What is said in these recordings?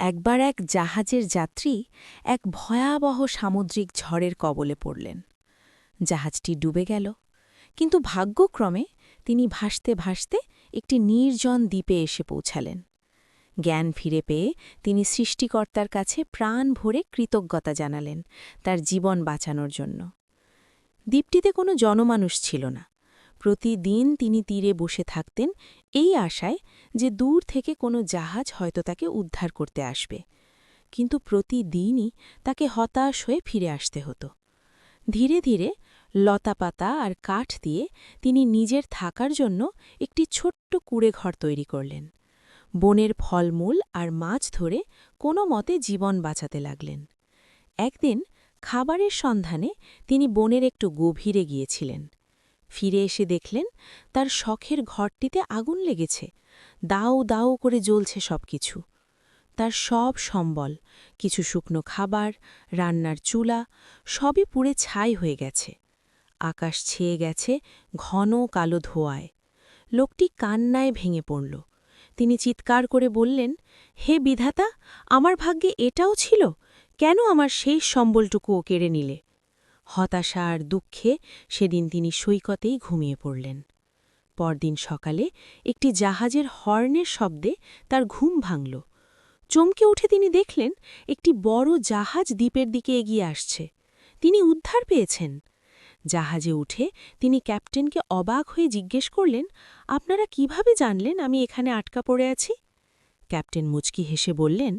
একবার এক জাহাজের যাত্রী এক ভয়াবহ সামুদ্রিক ঝড়ের কবলে পড়লেন। জাহাজটি ডুবে গেল, কিন্তু ভাগ্যক্রমে তিনি ভাসতে ভাসতে একটি নির্জন দ্বীপে এসে পৌঁছালেন। জ্ঞান ফিরে পেয়ে তিনি সৃষ্টিকর্তার কাছে প্রাণ ভরে কৃতজ্ঞতা জানালেন তার জীবন বাঁচানোর জন্য। দ্বীপটিতে কোনো জনমানুষ ছিল না। প্রতিদিন তিনি তীরে বসে থাকতেন এই আশায় যে দূর থেকে কোনো জাহাজ হয়তো তাকে উদ্ধার করতে আসবে। কিন্তু প্রতিদিনই তাকে হতাশ হয়ে ফিরে আসতে হতো। ধীরে ধীরে লতাপাতা আর কাঠ দিয়ে তিনি নিজের থাকার জন্য একটি ছোট্ট কুড়ে ঘর তৈরি করলেন। বনের ফলমূল আর মাছ ধরে কোনো মতে জীবন বাঁচাতে লাগলেন। একদিন খাবারের সন্ধানে তিনি বনের একটু গভীরে গিয়েছিলেন। ফিরে এসে দেখলেন তার শখের ঘরটিতে আগুন লেগেছে। দাও দাও করে জ্বলছে সব কিছু তার সব সম্বল, কিছু শুকনো খাবার, রান্নার চুলা, সবই পুড়ে ছাই হয়ে গেছে। আকাশ ছেয়ে গেছে ঘন কালো ধোয়ায়। লোকটি কান্নায় ভেঙে পড়ল। তিনি চিৎকার করে বললেন, হে বিধাতা, আমার ভাগ্যে এটাও ছিল? কেন আমার সেই সম্বলটুকুও কেড়ে নিলে? হতাশা আর দুঃখে সেদিন তিনি সৈকতেই ঘুমিয়ে পড়লেন। পরদিন সকালে একটি জাহাজের হর্নের শব্দে তার ঘুম ভাঙল। চমকে উঠে তিনি দেখলেন, একটি বড় জাহাজ দ্বীপের দিকে এগিয়ে আসছে। তিনি উদ্ধার পেয়েছেন। জাহাজে উঠে তিনি ক্যাপ্টেনকে অবাক হয়ে জিজ্ঞেস করলেন, আপনারা কীভাবে জানলেন আমি এখানে আটকা পড়ে আছি? ক্যাপ্টেন মুচকি হেসে বললেন,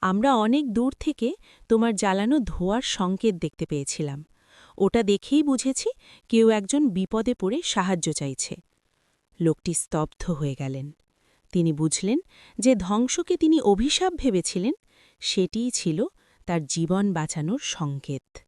আমরা অনেক দূর থেকে তোমার জ্বালানো ধোয়ার সংকেত দেখতে পেয়েছিলাম। ওটা দেখেই বুঝেছি কেউ একজন বিপদে পড়ে সাহায্য চাইছে। লোকটি স্তব্ধ হয়ে গেলেন। তিনি বুঝলেন যে ধ্বংসকে তিনি অভিশাপ ভেবেছিলেন, সেটিই ছিল তার জীবন বাঁচানোর সংকেত।